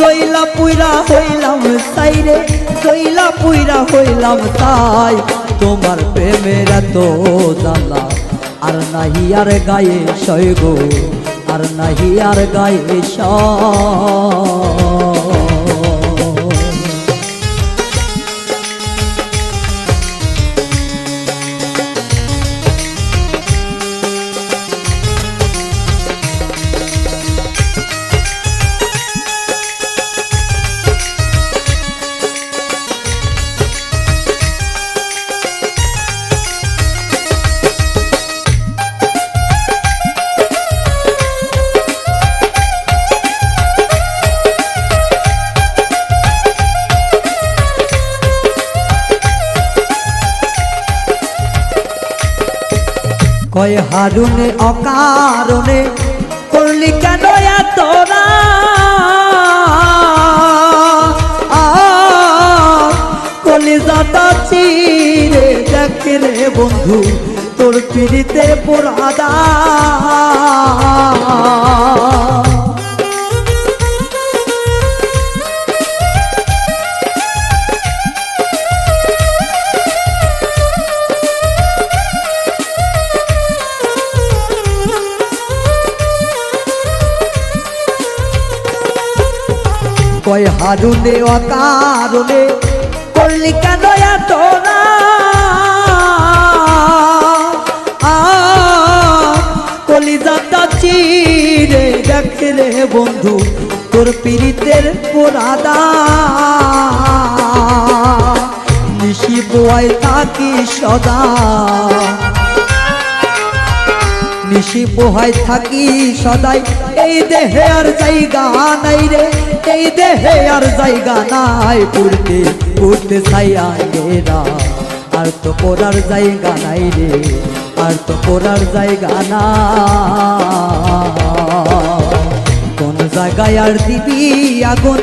জইলা পুইরা হইলাম সাইরে জইলা পুইরা হইলাম তাই। তোমার প্রেমের এত জ্বালা, আর নাহি আর গায়ে সৈগ আর নাহি আর গায়ে সয়। কয় হারুনে অকারণে করলি কেন তোরা কলিজাটা চিরে দেখে রে বন্ধু তোর পিড়িতে পোড়াদা কয় হারুনে, অকারণে করলি কেন তোরা কলিজাটা চিরে দেখে রে বন্ধু, তোর পীড়িতের পোড়াদা। নিশি বোয়াই থাকি সদা। নিশি পোহাই থাকি সদাই। এই দেহে আর জায়গা নাই রে, এই দেহে আর জায়গা নাই। পুড়তে পুড়তে ছাইয়া গেরা আর তো পড়ার জায়গা নাই রে, আর তো পড়ার জায়গা না কোন জায়গায় আর দিবি আগুন,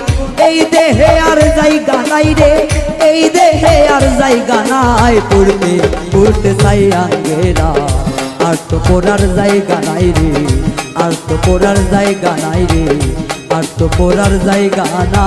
এই দেহে আর জায়গা নাই রে, এই দেহে আর জায়গা নাই। পুড়তে পুড়তে ছাইয়া গেরা আর তো পড়ার জায়গা নাই রে আর তো পড়ার জায়গা নাই রে আর তো পড়ার জায়গা না।